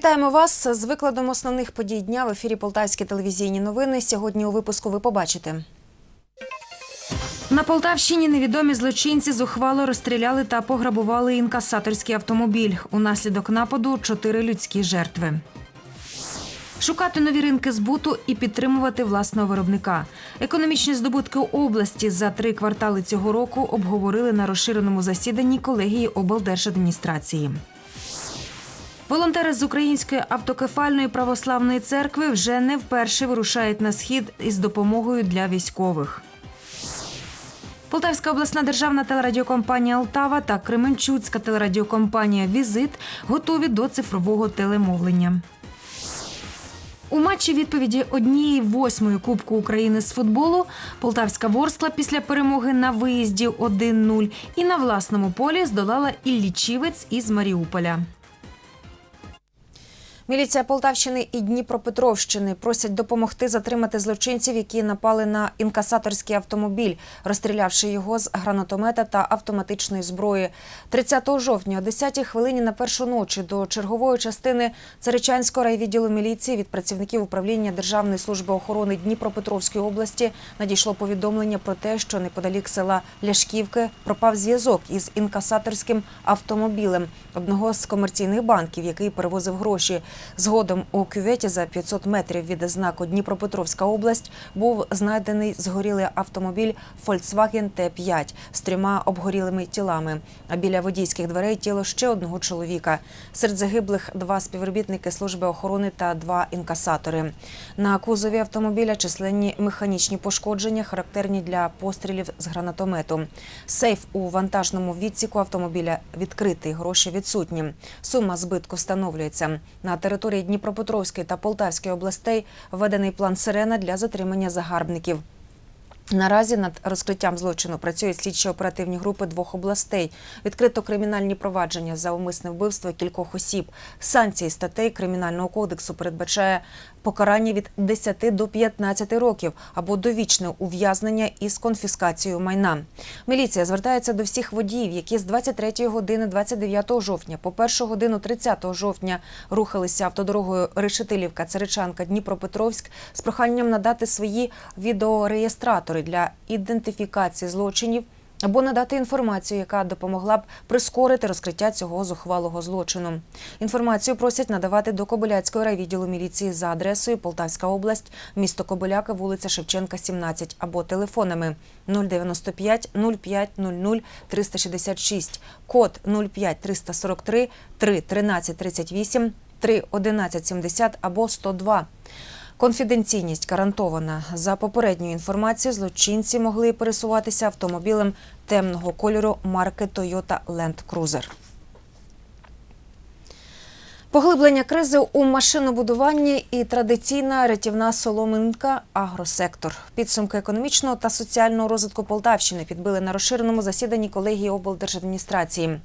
Вітаємо вас з викладом основних подій дня в ефірі Полтавські телевізійні новини. Сьогодні у випуску ви побачите. На Полтавщині невідомі злочинці зухвало розстріляли та пограбували інкасаторський автомобіль. Унаслідок нападу чотири людські жертви. Шукати нові ринки збуту і підтримувати власного виробника. Економічні здобутки області за три квартали цього року обговорили на розширеному засіданні колегії облдержадміністрації. Волонтери з Української автокефальної православної церкви вже не вперше вирушають на схід із допомогою для військових. Полтавська обласна державна телерадіокомпанія Алтава та Кременчуцька телерадіокомпанія Візит готові до цифрового телемовлення. У матчі відповіді однієї восьмої Кубку України з футболу Полтавська Ворскла після перемоги на виїзді 1-0 і на власному полі здолала Іллічівець із Маріуполя. Міліція Полтавщини і Дніпропетровщини просять допомогти затримати злочинців, які напали на інкасаторський автомобіль, розстрілявши його з гранатомета та автоматичної зброї. 30 жовтня о 10-й хвилині на першу ночі до чергової частини Царичанського райвідділу міліції від працівників управління Державної служби охорони Дніпропетровської області надійшло повідомлення про те, що неподалік села Ляшківки пропав зв'язок із інкасаторським автомобілем одного з комерційних банків, який перевозив гроші. Згодом у кюветі за 500 метрів від знаку Дніпропетровська область був знайдений згорілий автомобіль Volkswagen T5 з трьома обгорілими тілами. А біля водійських дверей тіло ще одного чоловіка. Серед загиблих два співробітники служби охорони та два інкасатори. На кузові автомобіля численні механічні пошкодження, характерні для пострілів з гранатомету. Сейф у вантажному відсіку автомобіля відкритий, гроші відсутні. Сума збитку встановлюється. На території Дніпропетровської та Полтавської областей введений план «Сирена» для затримання загарбників. Наразі над розкриттям злочину працюють слідчо-оперативні групи двох областей. Відкрито кримінальні провадження за умисне вбивство кількох осіб. Санкції статей Кримінального кодексу передбачає покарання від 10 до 15 років або довічне ув'язнення із конфіскацією майна. Міліція звертається до всіх водіїв, які з 23 години 29 жовтня по 1 годину 30 жовтня рухалися автодорогою Решетилівка, Царичанка, Дніпропетровськ з проханням надати свої відеореєстратори для ідентифікації злочинів або надати інформацію, яка допомогла б прискорити розкриття цього зухвалого злочину. Інформацію просять надавати до Кобиляцького райвідділу міліції за адресою Полтавська область, місто Кобиляка, вулиця Шевченка, 17 або телефонами 095 05 00 366, код 05 343 3 13 38 3 11 70 або 102. Конфіденційність гарантована. За попередньою інформацією, злочинці могли пересуватися автомобілем темного кольору марки Toyota Land Cruiser. Поглиблення кризи у машинобудуванні і традиційна рятівна соломинка агросектор. Підсумки економічного та соціального розвитку Полтавщини підбили на розширеному засіданні колегії облдержадміністрації.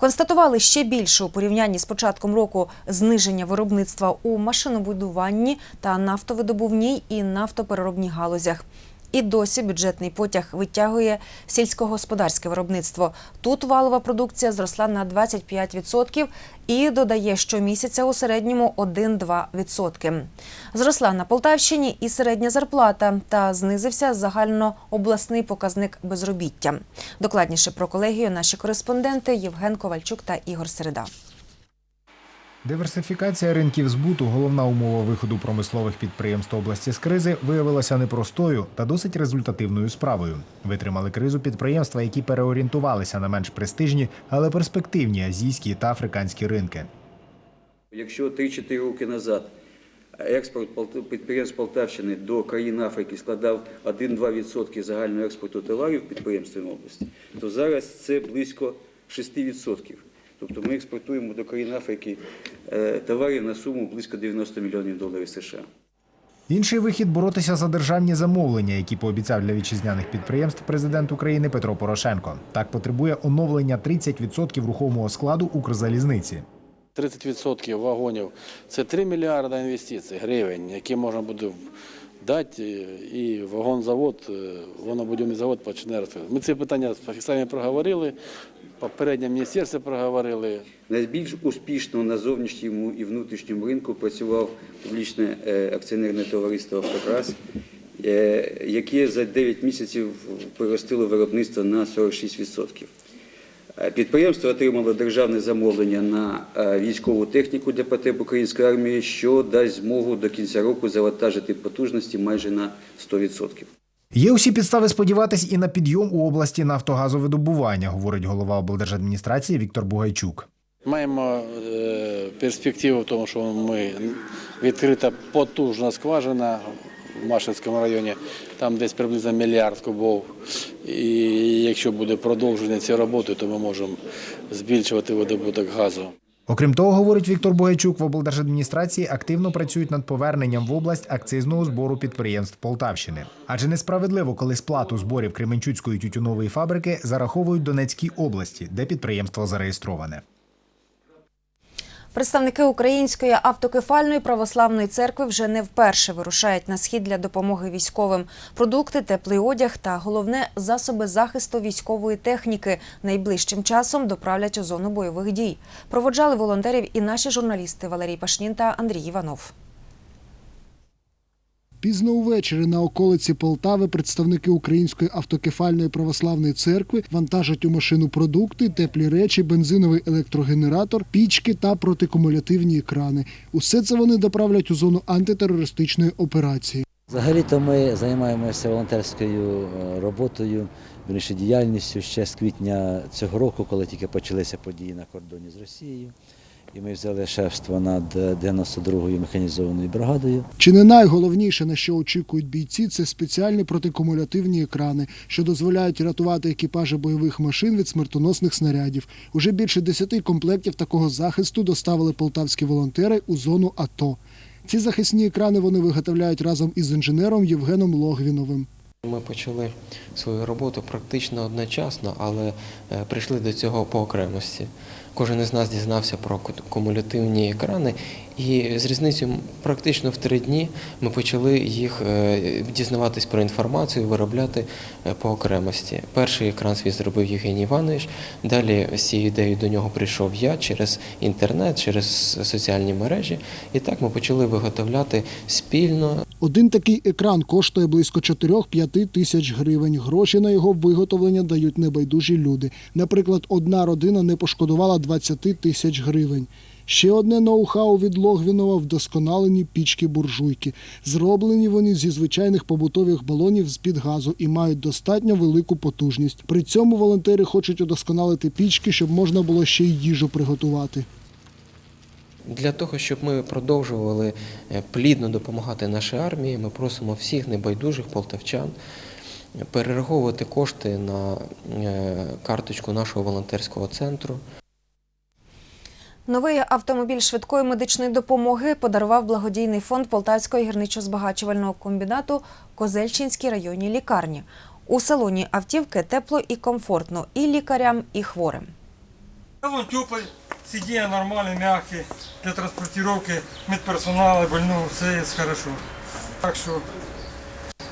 Констатували ще більше у порівнянні з початком року зниження виробництва у машинобудуванні та нафтовидобувній і нафтопереробній галузях. І досі бюджетний потяг витягує сільськогосподарське виробництво. Тут валова продукція зросла на 25% і додає щомісяця у середньому 1-2%. Зросла на Полтавщині і середня зарплата та знизився загальнообласний показник безробіття. Докладніше про колегію наші кореспонденти Євген Ковальчук та Ігор Середа. Диверсифікація ринків збуту, головна умова виходу промислових підприємств області з кризи, виявилася непростою та досить результативною справою. Витримали кризу підприємства, які переорієнтувалися на менш престижні, але перспективні азійські та африканські ринки. Якщо 3-4 роки назад експорт підприємств Полтавщини до країн Африки складав 1-2% загального експорту товарів підприємствами області, то зараз це близько 6%. Тобто ми експортуємо до країн Африки е, товарів на суму близько 90 мільйонів доларів США. Інший вихід боротися за державні замовлення, які пообіцяв для вітчизняних підприємств президент України Петро Порошенко. Так потребує оновлення 30% рухомого складу Укрзалізниці. 30% вагонів це 3 мільярди інвестицій гривень, які можна буде дати, е, і вагонзавод, е, вагонобудівний завод почне розповідати. Ми ці питання з фахівцями проговорили, попереднє міністерство проговорили. Найбільш успішно на зовнішньому і внутрішньому ринку працював публічне е, акціонерне товариство «Автокрас», яке за 9 місяців приростило виробництво на 46%. Е, Підприємство отримало державне замовлення на е, військову техніку для потреб української армії, що дасть змогу до кінця року завантажити потужності майже на 100%. Є усі підстави сподіватись і на підйом у області нафтогазовидобування, говорить голова облдержадміністрації Віктор Бугайчук. Маємо е, перспективу в тому, що ми відкрита потужна скважина в Машинському районі, там десь приблизно мільярд кубов. І якщо буде продовження цієї роботи, то ми можемо збільшувати видобуток газу. Окрім того, говорить Віктор Бугайчук, в облдержадміністрації активно працюють над поверненням в область акцизного збору підприємств Полтавщини. Адже несправедливо, коли сплату зборів Кременчуцької тютюнової фабрики зараховують Донецькій області, де підприємство зареєстроване. Представники Української автокефальної православної церкви вже не вперше вирушають на схід для допомоги військовим. Продукти, теплий одяг та головне засоби захисту військової техніки найближчим часом доправлять у зону бойових дій. Проводжали волонтерів і наші журналісти Валерій Пашнін та Андрій Іванов. Пізно увечері на околиці Полтави представники Української автокефальної православної церкви вантажать у машину продукти, теплі речі, бензиновий електрогенератор, пічки та протикумулятивні екрани. Усе це вони доправлять у зону антитерористичної операції. Взагалі-то ми займаємося волонтерською е, роботою, вірніше діяльністю ще з квітня цього року, коли тільки почалися події на кордоні з Росією. І ми взяли шефство над е, 92-ю механізованою бригадою. Чи не найголовніше, на що очікують бійці, це спеціальні протикумулятивні екрани, що дозволяють рятувати екіпажі бойових машин від смертоносних снарядів. Уже більше десяти комплектів такого захисту доставили полтавські волонтери у зону АТО. Ці захисні екрани вони виготовляють разом із інженером Євгеном Логвіновим. Ми почали свою роботу практично одночасно, але е, прийшли до цього по окремості. Кожен із нас дізнався про ку- кумулятивні екрани, і з різницею практично в три дні ми почали їх е, дізнаватись про інформацію, виробляти е, по окремості. Перший екран свій зробив Євгеній Іванович. Далі з цією ідеєю до нього прийшов я через інтернет, через соціальні мережі. І так ми почали виготовляти спільно Один такий екран коштує близько 4-5 тисяч гривень. Гроші на його виготовлення дають небайдужі люди. Наприклад, одна родина не пошкодувала 20 тисяч гривень. Ще одне ноу-хау від Логвінова – вдосконалені пічки-буржуйки. Зроблені вони зі звичайних побутових балонів з-під газу і мають достатньо велику потужність. При цьому волонтери хочуть удосконалити пічки, щоб можна було ще й їжу приготувати. Для того, щоб ми продовжували е, плідно допомагати нашій армії, ми просимо всіх небайдужих полтавчан перераховувати кошти на е, карточку нашого волонтерського центру. Новий автомобіль швидкої медичної допомоги подарував благодійний фонд Полтавського гірничо-збагачувального комбінату Козельчинській районній лікарні. У салоні автівки тепло і комфортно і лікарям, і хворим. Салон теплый, сиденья нормальные, мягкие, для транспортировки медперсонала, больного, все есть хорошо. Так что,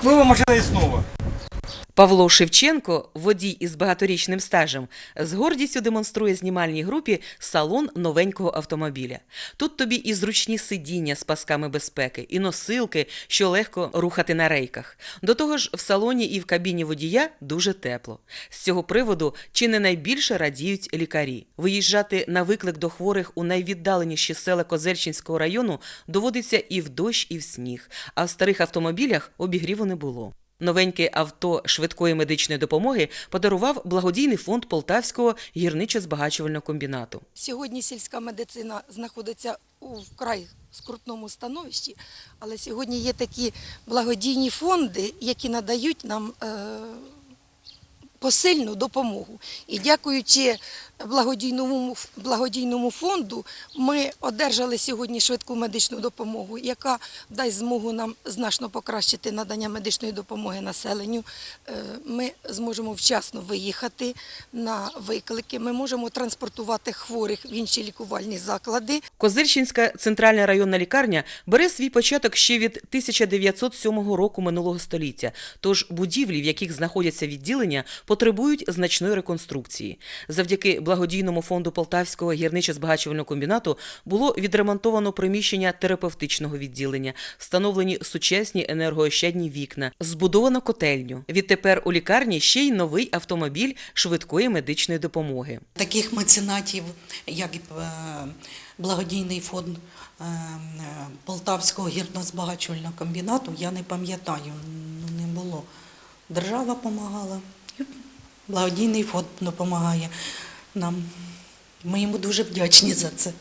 была машина и снова. Павло Шевченко, водій із багаторічним стажем, з гордістю демонструє знімальній групі салон новенького автомобіля. Тут тобі і зручні сидіння з пасками безпеки, і носилки, що легко рухати на рейках. До того ж, в салоні і в кабіні водія дуже тепло. З цього приводу чи не найбільше радіють лікарі. Виїжджати на виклик до хворих у найвіддаленіші села Козельчинського району доводиться і в дощ, і в сніг, а в старих автомобілях обігріву не було. Новеньке авто швидкої медичної допомоги подарував благодійний фонд Полтавського гірничо-збагачувального комбінату. Сьогодні сільська медицина знаходиться у вкрай скрутному становищі, але сьогодні є такі благодійні фонди, які надають нам е, посильну допомогу. І дякуючи благодійному, благодійному фонду ми одержали сьогодні швидку медичну допомогу, яка дасть змогу нам значно покращити надання медичної допомоги населенню. Е, Ми зможемо вчасно виїхати на виклики. Ми можемо транспортувати хворих в інші лікувальні заклади. Козирщинська центральна районна лікарня бере свій початок ще від 1907 року минулого століття, тож будівлі, в яких знаходяться відділення, потребують значної реконструкції. Завдяки благодійному фонду Полтавського гірничо-збагачувального комбінату було відремонтовано приміщення терапевтичного відділення, встановлені сучасні енергоощадні вікна, збудовано котельню. Відтепер у лікарні ще й новий автомобіль швидкої медичної допомоги. таких меценатів, як е, благодійний фонд е, Полтавського гірно-збагачувального комбінату, я не пам'ятаю, ну, не було. Держава допомагала, благодійний фонд допомагає нам. Ми йому дуже вдячні за це.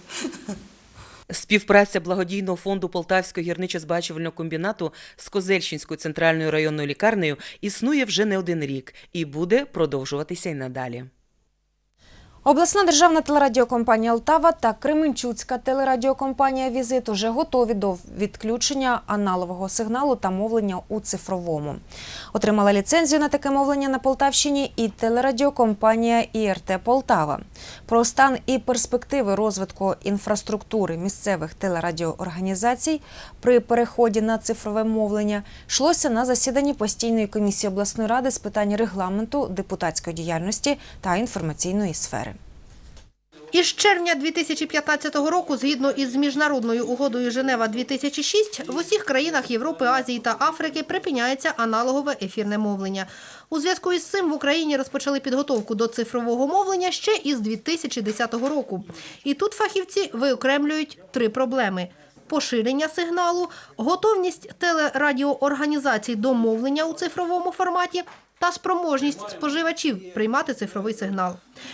Співпраця благодійного фонду Полтавського гірничо-збачувального комбінату з Козельщинською центральною районною лікарнею існує вже не один рік і буде продовжуватися й надалі. Обласна державна телерадіокомпанія Алтава та Кременчуцька телерадіокомпанія Візит уже готові до відключення аналогового сигналу та мовлення у цифровому. Отримала ліцензію на таке мовлення на Полтавщині і телерадіокомпанія ІРТ Полтава. Про стан і перспективи розвитку інфраструктури місцевих телерадіоорганізацій при переході на цифрове мовлення йшлося на засіданні постійної комісії обласної ради з питань регламенту, депутатської діяльності та інформаційної сфери. Із червня 2015 року, згідно із міжнародною угодою Женева 2006, в усіх країнах Європи, Азії та Африки припиняється аналогове ефірне мовлення. У зв'язку із цим в Україні розпочали підготовку до цифрового мовлення ще із 2010 року. І тут фахівці виокремлюють три проблеми. Поширення сигналу, готовність телерадіоорганізацій до мовлення у цифровому форматі та спроможність споживачів приймати цифровий сигнал.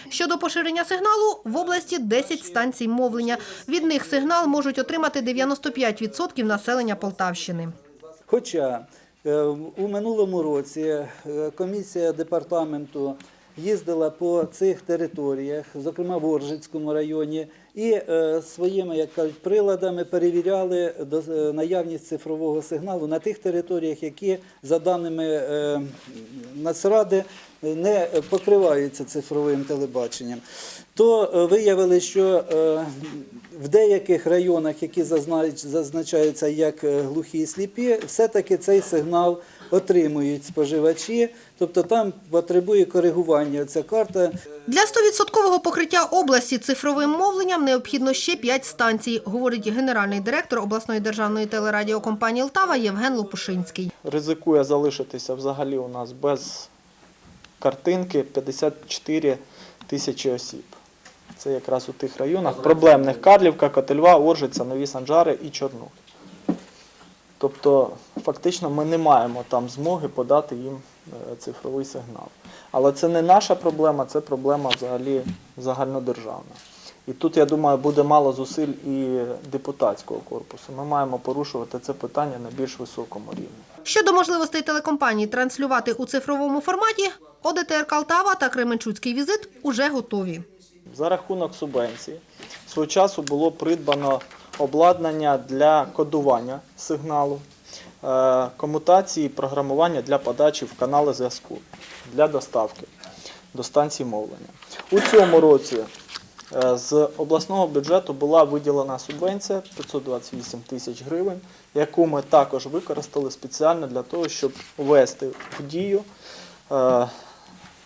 Щодо поширення сигналу, в області 10 станцій мовлення. Від них сигнал можуть отримати 95% населення Полтавщини. Хоча е, у минулому році е, комісія департаменту їздила по цих територіях, зокрема в Оржицькому районі, і е, своїми, як кажуть, приладами перевіряли е, наявність цифрового сигналу на тих територіях, які, за даними е, Нацради, не покриваються цифровим телебаченням. То е, виявили, що е, в деяких районах, які зазнач- зазначаються як е, глухі і сліпі, все-таки цей сигнал отримують споживачі, тобто там потребує коригування ця карта. Для 100% покриття області цифровим мовленням необхідно ще 5 станцій, говорить генеральний директор обласної державної телерадіокомпанії «Лтава» Євген Лопушинський. ризикує залишитися взагалі у нас без картинки 54 тисячі осіб. Це якраз у тих районах проблемних Карлівка, Котельва, Оржиця, Нові Санжари і Чорнух. Тобто, фактично, ми не маємо там змоги подати їм е, цифровий сигнал. Але це не наша проблема, це проблема взагалі загальнодержавна. І тут, я думаю, буде мало зусиль і депутатського корпусу. Ми маємо порушувати це питання на більш високому рівні. Щодо можливостей телекомпанії транслювати у цифровому форматі, ОДТР «Калтава» та Кременчуцький візит уже готові. За рахунок субвенції свого часу було придбано обладнання для кодування сигналу, е, комутації, програмування для подачі в канали зв'язку для доставки до станції мовлення. У цьому році е, з обласного бюджету була виділена субвенція 528 тисяч гривень, яку ми також використали спеціально для того, щоб ввести в дію е,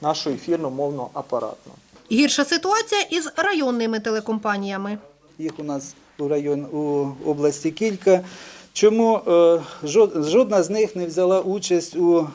нашу ефірну мовну апаратну. Гірша ситуація із районними телекомпаніями. Їх у нас район у області кілька. Чому е, жодна з них не взяла участь у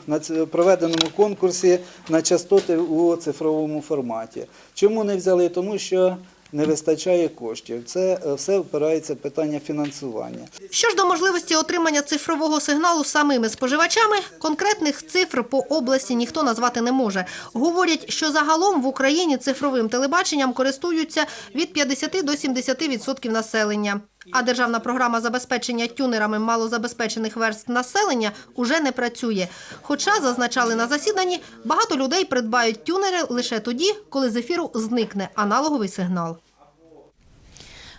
проведеному конкурсі на частоти у цифровому форматі? Чому не взяли? Тому що не вистачає коштів. Це е, все впирається в питання фінансування. Що ж до можливості отримання цифрового сигналу самими споживачами, конкретних цифр по області ніхто назвати не може. Говорять, що загалом в Україні цифровим телебаченням користуються від 50 до 70% населення. А державна програма забезпечення тюнерами малозабезпечених верств населення уже не працює. Хоча, зазначали на засіданні, багато людей придбають тюнери лише тоді, коли з ефіру зникне аналоговий сигнал.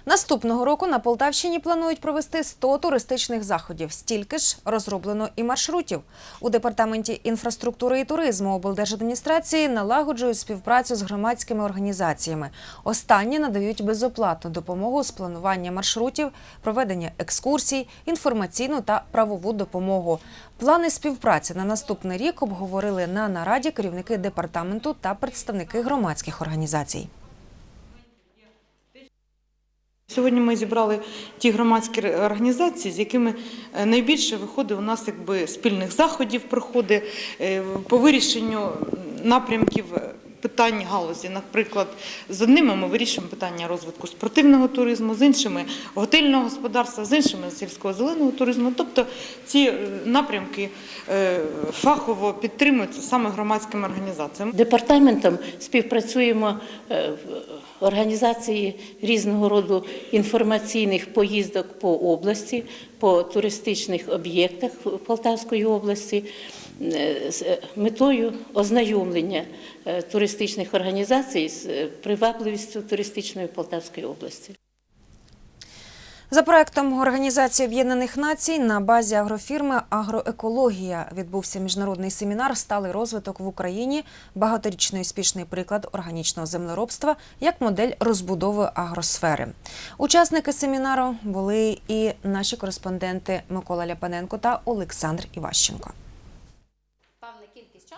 Наступного року на Полтавщині планують провести 100 туристичних заходів. Стільки ж розроблено і маршрутів. У департаменті інфраструктури і туризму облдержадміністрації налагоджують співпрацю з громадськими організаціями. Останні надають безоплатну допомогу з планування маршрутів, проведення екскурсій, інформаційну та правову допомогу. Плани співпраці на наступний рік обговорили на нараді керівники департаменту та представники громадських організацій. Сьогодні ми зібрали ті громадські організації, з якими е, найбільше виходить у нас якби спільних заходів проходить е, по вирішенню напрямків е, питань галузі. Наприклад, з одними ми вирішуємо питання розвитку спортивного туризму, з іншими готельного господарства, з іншими сільського зеленого туризму. Тобто ці е, напрямки е, фахово підтримуються саме громадськими організаціями. Департаментом співпрацюємо е, в організації різного роду інформаційних поїздок по області, по туристичних об'єктах Полтавської області е, з метою ознайомлення е, туристичних організацій з е, привабливістю туристичної Полтавської області. За проектом Організації Об'єднаних Націй на базі агрофірми Агроекологія відбувся міжнародний семінар Сталий розвиток в Україні, багаторічний успішний приклад органічного землеробства як модель розбудови агросфери. Учасники семінару були і наші кореспонденти Микола Ляпаненко та Олександр Іващенко.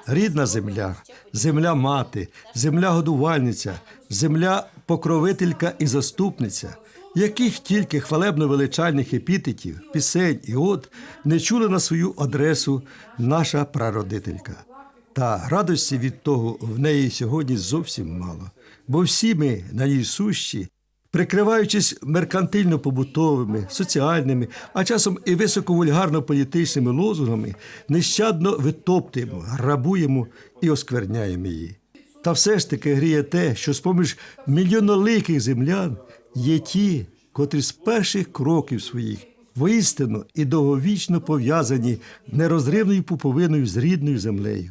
Рідна земля, земля мати, земля годувальниця, земля покровителька і заступниця, яких тільки хвалебно величальних епітетів, пісень і от не чула на свою адресу наша прародителька. Та радості від того в неї сьогодні зовсім мало, бо всі ми на ній сущі, прикриваючись меркантильно-побутовими, соціальними, а часом і високовульгарно-політичними лозунгами, нещадно витоптуємо, грабуємо і оскверняємо її. Та все ж таки гріє те, що з-поміж мільйоноликих землян є ті, котрі з перших кроків своїх воістину і довговічно пов'язані нерозривною пуповиною з рідною землею.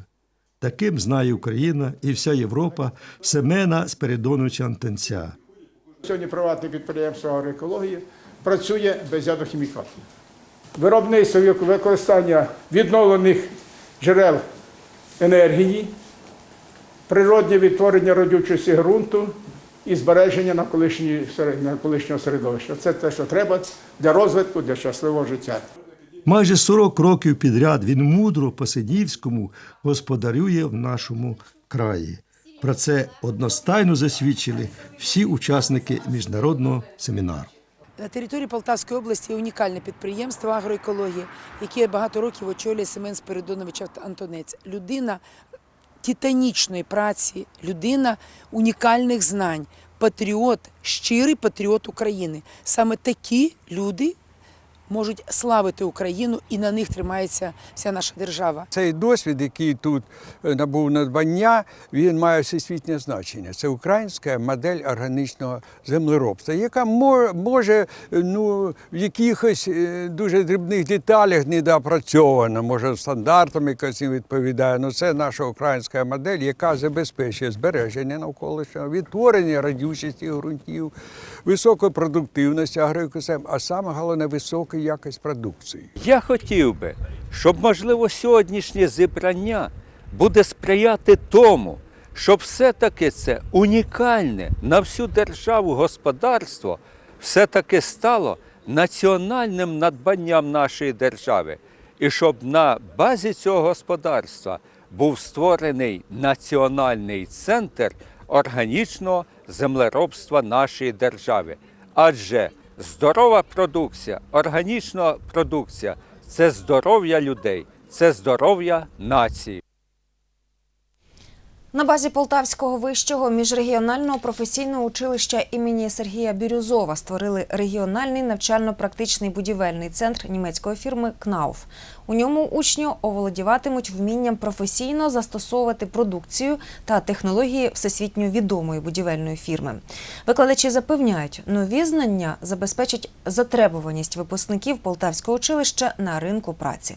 Таким знає Україна і вся Європа Семена Спиридоновича Антонця. Сьогодні приватне підприємство агроекології працює без ядохімікатів. Виробництво використання відновлених джерел енергії, природнє відтворення родючості ґрунту і збереження серед- навколишнього середовища. Це те, що треба для розвитку, для щасливого життя. Майже 40 років підряд він мудро по-сидівському господарює в нашому краї. Про це одностайно засвідчили всі учасники міжнародного семінару. На території Полтавської області є унікальне підприємство агроекології, яке багато років очолює Семен Спиридонович Антонець. Людина титанічної праці, людина унікальних знань, патріот, щирий патріот України. Саме такі люди можуть славити Україну і на них тримається вся наша держава. Цей досвід, який тут е, набув надбання, він має всесвітнє значення. Це українська модель органічного землеробства, яка мо- може е, ну, в якихось е, дуже дрібних деталях недоопрацьована, може стандартам якось відповідає. Ну це наша українська модель, яка забезпечує збереження навколишнього, відтворення радючості ґрунтів, високої продуктивності агроекосистем, а саме головне висока якість продукції. Я хотів би, щоб, можливо, сьогоднішнє зібрання буде сприяти тому, щоб все-таки це унікальне на всю державу господарство все-таки стало національним надбанням нашої держави. І щоб на базі цього господарства був створений національний центр органічного землеробства нашої держави. Адже здорова продукція, органічна продукція це здоров'я людей, це здоров'я нації. На базі Полтавського вищого міжрегіонального професійного училища імені Сергія Бірюзова створили регіональний навчально-практичний будівельний центр німецької фірми КНАУФ. У ньому учні оволодіватимуть вмінням професійно застосовувати продукцію та технології всесвітньо відомої будівельної фірми. Викладачі запевняють, нові знання забезпечать затребуваність випускників Полтавського училища на ринку праці.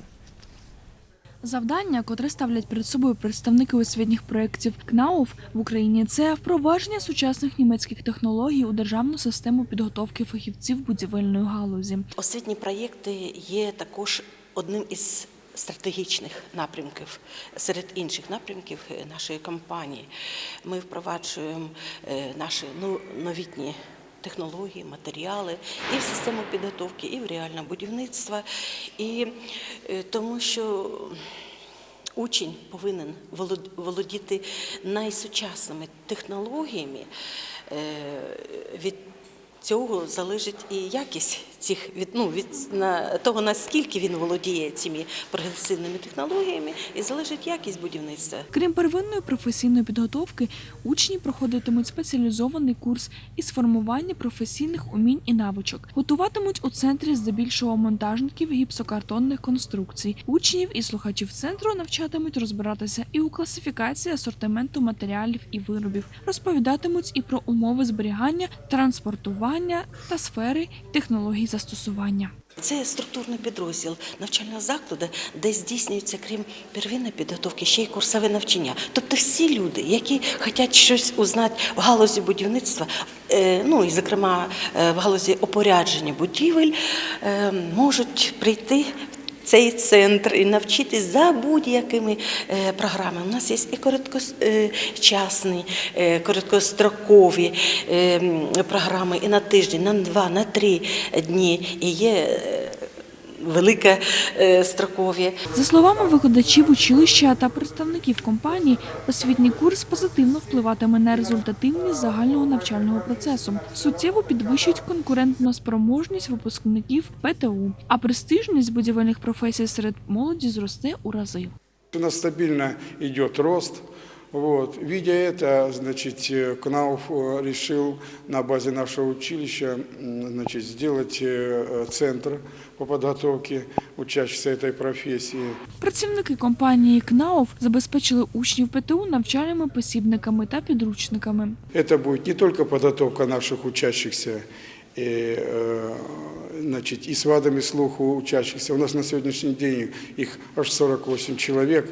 Завдання, котре ставлять перед собою представники освітніх проєктів КНАУФ в Україні, це впровадження сучасних німецьких технологій у державну систему підготовки фахівців будівельної галузі. Освітні проєкти є також одним із стратегічних напрямків серед інших напрямків е, нашої компанії. Ми впроваджуємо е, наші ну, новітні. Технології, матеріали і в систему підготовки, і в реальне будівництво, і е, тому що учень повинен володіти найсучасними технологіями. Е, Від цього залежить і якість цих від, ну, від на того, наскільки він володіє цими прогресивними технологіями, і залежить якість будівництва. Крім первинної професійної підготовки, учні проходитимуть спеціалізований курс із формування професійних умінь і навичок. Готуватимуть у центрі здебільшого монтажників гіпсокартонних конструкцій. Учнів і слухачів центру навчатимуть розбиратися і у класифікації асортименту матеріалів і виробів. Розповідатимуть і про умови зберігання, транспортування та сфери технологій застосування. Це структурний підрозділ навчального закладу, де здійснюється, крім первинної підготовки, ще й курсове навчання. Тобто всі люди, які хочуть щось узнати в галузі будівництва, е, ну і зокрема е, в галузі опорядження будівель, е, можуть прийти. в Цей центр і навчитись за будь-якими е, програмами. У нас є і короткочасні, е, короткострокові е, програми і на тиждень, на два, на три дні. І є велике е, строкові. За словами викладачів училища та представників компанії, освітній курс позитивно впливатиме на результативність загального навчального процесу, суттєво підвищить конкурентну спроможність випускників ПТУ, а престижність будівельних професій серед молоді зросте у рази. У нас стабильно идет рост. Вот. Видя это, значит, э, КНАУФ э, решил на базе нашего училища м, значит, сделать э, центр по подготовке учащихся этой профессии. Працівники компанії КНАУФ забезпечили учнів ПТУ навчальними посібниками та підручниками. Это будет не только подготовка наших учащихся и, э, значит, и с вадами слуха учащихся. У нас на сегодняшний день их аж 48 человек.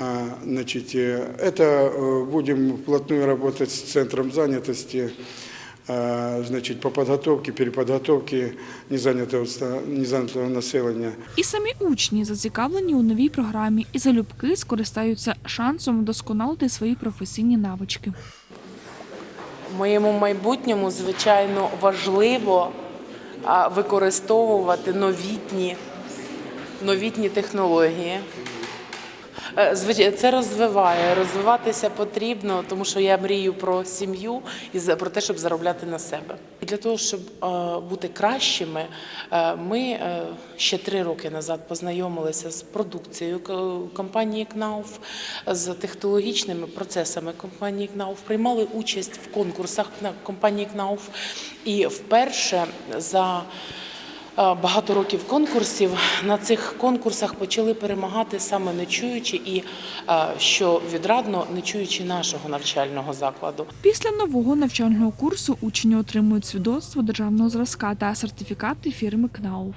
А, Значит, э, это э, будем вплотную работать с центром занятости, а, значит, по подготовке, переподготовке незанятого, ста- незанятого населения. І самі учні зацікавлені у новій програмі і залюбки скористаються шансом вдосконалити свої професійні навички. В моєму майбутньому, звичайно, важливо а, використовувати новітні, новітні технології. Е, Це розвиває. Розвиватися потрібно, тому що я мрію про сім'ю і про те, щоб заробляти на себе. І для того, щоб е, бути кращими, е, ми ще три роки назад познайомилися з продукцією компанії КНАУФ, з технологічними процесами компанії КНАУФ, приймали участь в конкурсах компанії КНАУФ. І вперше за багато років конкурсів на цих конкурсах почали перемагати саме нечуючі і е, що відрадно нечуючі нашого навчального закладу. Після нового навчального курсу учні отримують свідоцтво державного зразка та сертифікати фірми КНАУФ.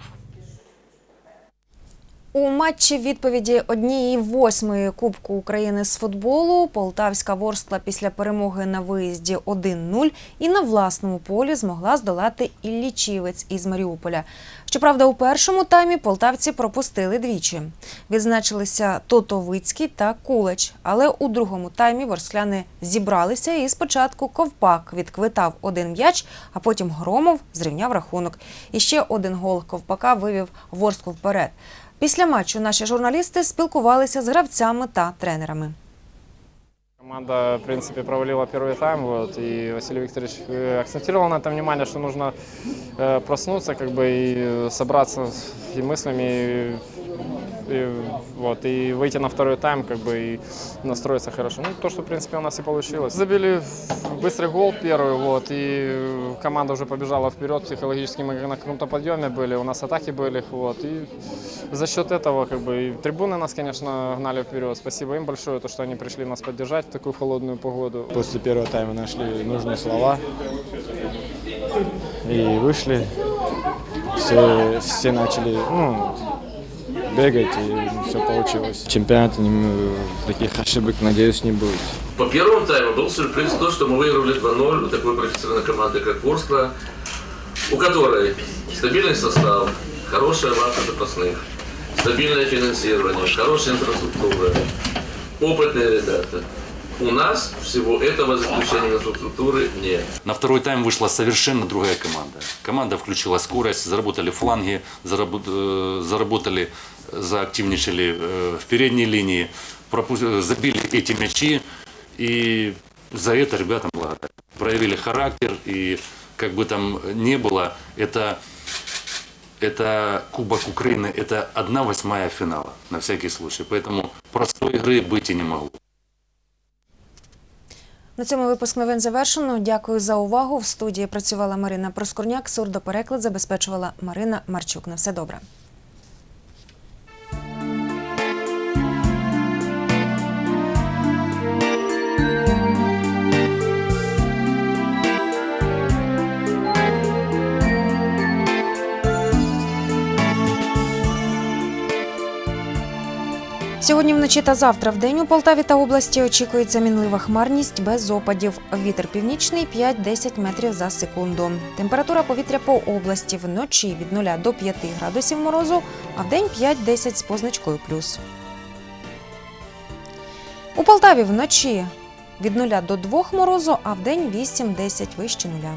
У матчі відповіді однієї восьмої Кубку України з футболу Полтавська Ворскла після перемоги на виїзді 1-0 і на власному полі змогла здолати Іллічівець із Маріуполя. Щоправда, у першому таймі полтавці пропустили двічі. Відзначилися Тотовицький та Кулач. Але у другому таймі ворскляни зібралися і спочатку Ковпак відквитав один м'яч, а потім Громов зрівняв рахунок. І ще один гол Ковпака вивів Ворсклу вперед. Після матчу наші журналісти спілкувалися з гравцями та тренерами. Команда, в принципе, провалила первый тайм, вот, и Василий Викторович э, акцентировал на этом внимание, что нужно э, проснуться, как бы, и собраться и мыслями, и и, вот, и выйти на второй тайм, как бы, и настроиться хорошо. Ну, то, что, в принципе, у нас и получилось. Забили быстрый гол первый, вот, и команда уже побежала вперед, психологически мы на каком-то подъеме были, у нас атаки были, вот, и за счет этого, как бы, и трибуны нас, конечно, гнали вперед. Спасибо им большое, то, что они пришли нас поддержать в такую холодную погоду. После первого тайма нашли нужные слова и вышли. Все, все начали ну, бегать, и все получилось. Чемпионата не- таких ошибок, надеюсь, не будет. По первому тайму был сюрприз то, что мы выиграли 2-0 у такой профессиональной команды, как Ворскла, у которой стабильный состав, хорошая варка запасных, стабильное финансирование, хорошая инфраструктура, опытные ребята. У нас всего этого заключения инфраструктуры нет. На второй тайм вышла совершенно другая команда. Команда включила скорость, заработали фланги, э, заработали, заактивничали э, в передней линии, э, забили эти мячи. И за это ребятам благодарен. Проявили характер, и как бы там ни было, это, это Кубок Украины, это одна восьмая финала, на всякий случай. Поэтому простой игры быть и не могло. На цьому випуск новин завершено. Дякую за увагу. В студії працювала Марина Проскурняк. Сурдопереклад забезпечувала Марина Марчук. На все добре. Сьогодні вночі та завтра в день у Полтаві та області очікується мінлива хмарність без опадів. Вітер північний 5-10 метрів за секунду. Температура повітря по області вночі від 0 до 5 градусів морозу, а в день 5-10 з позначкою плюс. У Полтаві вночі від 0 до 2 морозу, а в день 8-10 вище нуля.